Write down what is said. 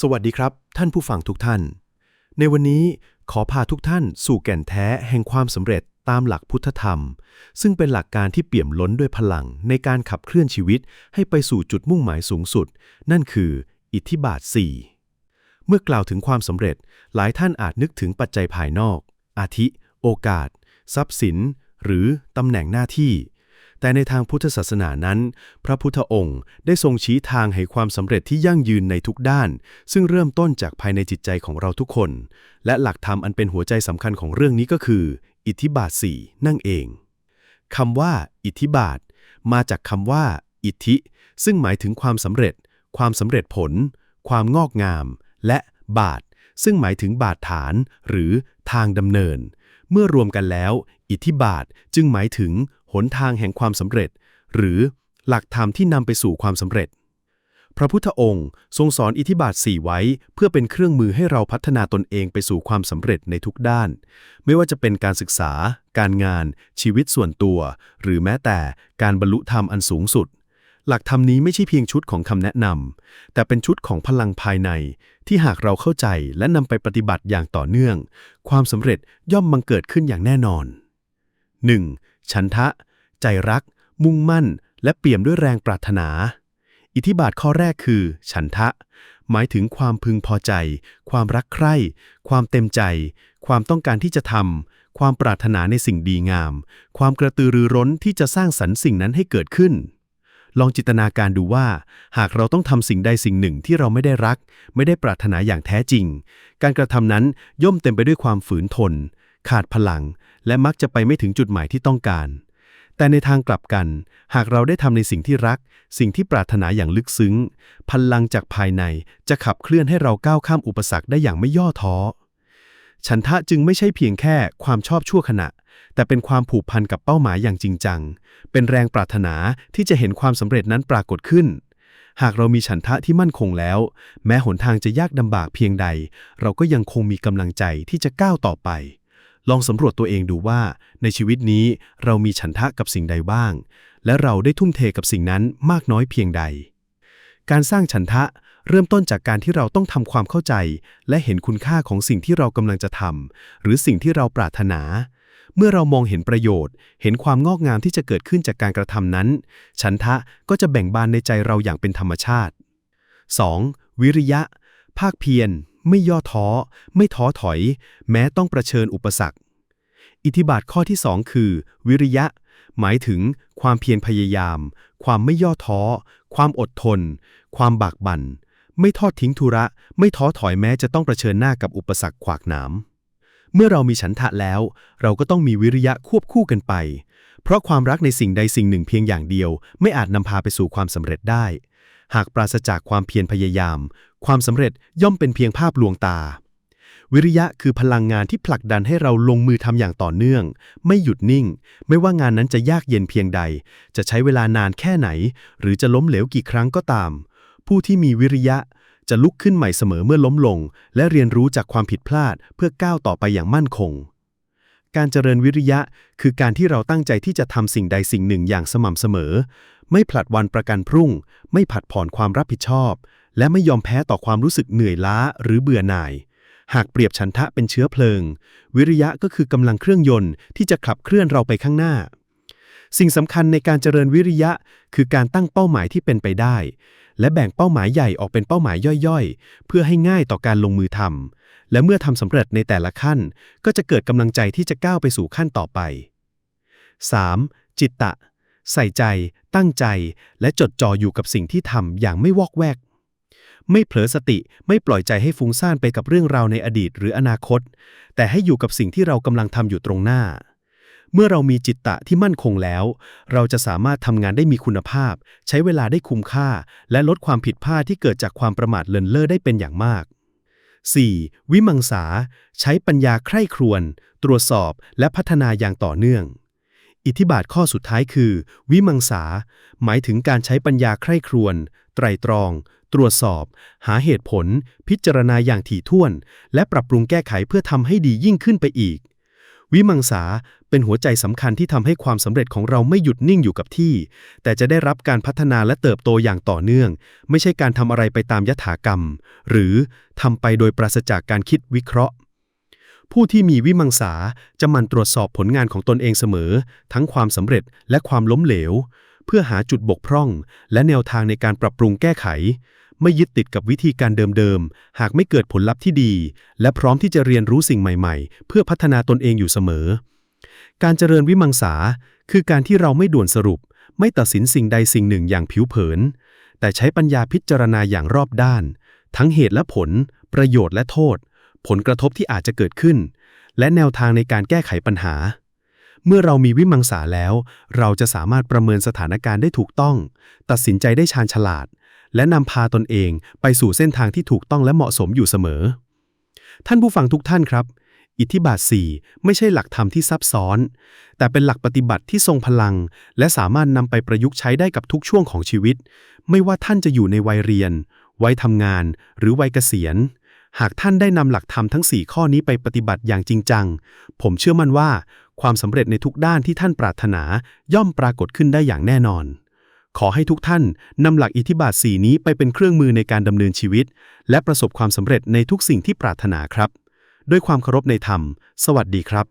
สวัสดีครับ ท่านผู้ฟังทุกท่าน ในวันนี้ขอพาทุกท่านสู่แก่นแท้แห่งความสำเร็จตามหลักพุทธธรรม ซึ่งเป็นหลักการที่เปี่ยมล้นด้วยพลังในการขับเคลื่อนชีวิตให้ไปสู่จุดมุ่งหมายสูงสุด นั่นคือ อิทธิบาท 4 เมื่อกล่าวถึงความสำเร็จ หลายท่านอาจนึกถึงปัจจัยภายนอก อาทิ โอกาส ทรัพย์สิน หรือตำแหน่งหน้าที่ แต่ในทางพุทธศาสนานั้น พระพุทธองค์ได้ทรงชี้ทางให้ความสำเร็จที่ยั่งยืนในทุกด้าน ซึ่งเริ่มต้นจากภายในจิตใจของเราทุกคน และหลักธรรมอันเป็นหัวใจสำคัญของเรื่องนี้ก็คือ อิทธิบาท4นั่นเองคำว่า อิทธิบาท มาจากคำว่า อิทธิ ซึ่งหมายถึงความสำเร็จ ความสำเร็จผล ความงอกงาม และบาท ซึ่งหมายถึงบาทฐาน หรือทางดำเนิน เมื่อรวมกันแล้ว อิทธิบาทจึงหมายถึง หนทางแห่งความสำเร็จ หรือหลักธรรมที่นำไปสู่ความสำเร็จ พระพุทธองค์ทรงสอนอิทธิบาท4ไว้ เพื่อเป็นเครื่องมือให้เราพัฒนาตนเองไปสู่ความสำเร็จในทุกด้าน ไม่ว่าจะเป็นการศึกษา การงาน ชีวิตส่วนตัว หรือแม้แต่การบรรลุธรรมอันสูงสุด หลักธรรมนี้ไม่ใช่เพียงชุดของคำแนะนำแต่เป็นชุดของพลังภายใน ที่หากเราเข้าใจและนำไปปฏิบัติอย่างต่อเนื่อง ความสำเร็จย่อมบังเกิดขึ้นอย่างแน่นอน 1. ฉันทะ ใจรัก มุ่งมั่น และเปี่ยมด้วยแรงปรารถนา อิทธิบาทข้อแรกคือ ฉันทะ หมายถึงความพึงพอใจ ความรักใคร่ ความเต็มใจ ความต้องการที่จะทำความปรารถนาในสิ่งดีงาม ความกระตือรือร้นที่จะสร้างสรรค์สิ่งนั้นให้เกิดขึ้นลองจินตนาการดูว่า หากเราต้องทำสิ่งใดสิ่งหนึ่งที่เราไม่ได้รัก ไม่ได้ปรารถนาอย่างแท้จริง การกระทำนั้นย่อมเต็มไปด้วยความฝืนทน ขาดพลัง และมักจะไปไม่ถึงจุดหมายที่ต้องการ แต่ในทางกลับกัน หากเราได้ทำในสิ่งที่รัก สิ่งที่ปรารถนาอย่างลึกซึ้ง พลังจากภายในจะขับเคลื่อนให้เราก้าวข้ามอุปสรรคได้อย่างไม่ย่อท้อ ฉันทะจึงไม่ใช่เพียงแค่ความชอบชั่วขณะ แต่เป็นความผูกพันกับเป้าหมายอย่างจริงจัง เป็นแรงปรารถนาที่จะเห็นความสำเร็จนั้นปรากฏขึ้นหากเรามีฉันทะที่มั่นคงแล้ว แม้หนทางจะยากลำบากเพียงใด เราก็ยังคงมีกำลังใจที่จะก้าวต่อไป ลองสำรวจตัวเองดูว่าในชีวิตนี้เรามีฉันทะกับสิ่งใดบ้าง และเราได้ทุ่มเทกับสิ่งนั้นมากน้อยเพียงใด การสร้างฉันทะเริ่มต้นจากการที่เราต้องทำความเข้าใจ และเห็นคุณค่าของสิ่งที่เรากำลังจะทำหรือสิ่งที่เราปรารถนา เมื่อเรามองเห็นประโยชน์ เห็นความงอกงามที่จะเกิดขึ้นจากการกระทำนั้น ฉันทะก็จะแบ่งบานในใจเราอย่างเป็นธรรมชาติ 2. วิริยะ ภาคเพียร ไม่ย่อท้อ ไม่ท้อถอย แม้ต้องประเชิญอุปสรรค อิทธิบาทข้อที่ 2 คือ วิริยะ หมายถึงความเพียรพยายาม ความไม่ย่อท้อ ความอดทน ความบากบัน่น ไม่ทอดทิ้งธุระ ไม่ท้อถอยแม้จะต้องประชิญหน้ากับอุปสรรคขวากหนามเมื่อเรามีฉันทะแล้ว เราก็ต้องมีวิริยะควบคู่กันไป เพราะความรักในสิ่งใดสิ่งหนึ่งเพียงอย่างเดียว ไม่อาจนำพาไปสู่ความสำเร็จได้ หากปราศจากความเพียรพยายาม ความสำเร็จย่อมเป็นเพียงภาพลวงตา วิริยะคือพลังงานที่ผลักดันให้เราลงมือทำอย่างต่อเนื่อง ไม่หยุดนิ่ง ไม่ว่างานนั้นจะยากเย็นเพียงใด จะใช้เวลานานแค่ไหน หรือจะล้มเหลวกี่ครั้งก็ตาม ผู้ที่มีวิริยะจะลุกขึ้นใหม่เสมอเมื่อล้มลง และเรียนรู้จากความผิดพลาดเพื่อก้าวต่อไปอย่างมั่นคง การเจริญวิริยะ คือการที่เราตั้งใจที่จะทำสิ่งใดสิ่งหนึ่งอย่างสม่ำเสมอ ไม่ผลัดวันประกันพรุ่ง ไม่ผัดผ่อนความรับผิดชอบ และไม่ยอมแพ้ต่อความรู้สึกเหนื่อยล้าหรือเบื่อหน่าย หากเปรียบฉันทะเป็นเชื้อเพลิง วิริยะก็คือกำลังเครื่องยนต์ที่จะขับเคลื่อนเราไปข้างหน้า สิ่งสำคัญในการเจริญวิริยะ คือการตั้งเป้าหมายที่เป็นไปได้ และแบ่งเป้าหมายใหญ่ออกเป็นเป้าหมายย่อยๆ เพื่อให้ง่ายต่อการลงมือทำ และเมื่อทำสำเร็จในแต่ละขั้น ก็จะเกิดกำลังใจที่จะก้าวไปสู่ขั้นต่อไป 3. จิตตะ ใส่ใจ ตั้งใจ และจดจ่ออยู่กับสิ่งที่ทำอย่างไม่วอกแวก ไม่เผลอสติไม่ปล่อยใจให้ฟุ้งซ่านไปกับเรื่องราวในอดีตหรืออนาคต แต่ให้อยู่กับสิ่งที่เรากำลังทำอยู่ตรงหน้า เมื่อเรามีจิตตะที่มั่นคงแล้ว เราจะสามารถทำงานได้มีคุณภาพ ใช้เวลาได้คุ้มค่า และลดความผิดพลาดที่เกิดจากความประมาทเลินเล่อได้เป็นอย่างมาก 4. วิมังสา ใช้ปัญญาใคร่ครวญตรวจสอบและพัฒนาอย่างต่อเนื่อง อิทธิบาทข้อสุดท้ายคือ วิมังสา หมายถึงการใช้ปัญญาใคร่ครวญไตรตรอง ตรวจสอบ หาเหตุผล พิจารณาอย่างถี่ถ้วน และปรับปรุงแก้ไขเพื่อทำให้ดียิ่งขึ้นไปอีก วิมังสาเป็นหัวใจสำคัญที่ทำให้ความสำเร็จของเราไม่หยุดนิ่งอยู่กับที่ แต่จะได้รับการพัฒนาและเติบโตอย่างต่อเนื่อง ไม่ใช่การทำอะไรไปตามยถากรรม หรือทำไปโดยปราศจากการคิดวิเคราะห์ ผู้ที่มีวิมังสาจะมันตรวจสอบผลงานของตนเองเสมอ ทั้งความสำเร็จและความล้มเหลว เพื่อหาจุดบกพร่อง และแนวทางในการปรับปรุงแก้ไข ไม่ยึดติดกับวิธีการเดิมๆ หากไม่เกิดผลลัพธ์ที่ดี และพร้อมที่จะเรียนรู้สิ่งใหม่ๆ เพื่อพัฒนาตนเองอยู่เสมอ การเจริญวิมังสา คือการที่เราไม่ด่วนสรุป ไม่ตัดสินสิ่งใดสิ่งหนึ่งอย่างผิวเผิน แต่ใช้ปัญญาพิจารณาอย่างรอบด้าน ทั้งเหตุและผล ประโยชน์และโทษ ผลกระทบที่อาจจะเกิดขึ้น และแนวทางในการแก้ไขปัญหาเมื่อเรามีวิมังสาแล้ว เราจะสามารถประเมินสถานการณ์ได้ถูกต้อง ตัดสินใจได้ชาญฉลาด และนำพาตนเองไปสู่เส้นทางที่ถูกต้องและเหมาะสมอยู่เสมอ ท่านผู้ฟังทุกท่านครับ อิทธิบาท 4 ไม่ใช่หลักธรรมที่ซับซ้อน แต่เป็นหลักปฏิบัติที่ทรงพลัง และสามารถนำไปประยุกต์ใช้ได้กับทุกช่วงของชีวิต ไม่ว่าท่านจะอยู่ในวัยเรียน วัยทำงาน หรือวัยเกษียณหากท่านได้นำหลักธรรมทั้ง 4 ข้อนี้ไปปฏิบัติอย่างจริงจัง ผมเชื่อมั่นว่า ความสำเร็จในทุกด้านที่ท่านปรารถนาย่อมปรากฏขึ้นได้อย่างแน่นอน ขอให้ทุกท่านนำหลักอิทธิบาท4นี้ไปเป็นเครื่องมือในการดำเนินชีวิต และประสบความสำเร็จในทุกสิ่งที่ปรารถนาครับ ด้วยความเคารพในธรรม สวัสดีครับ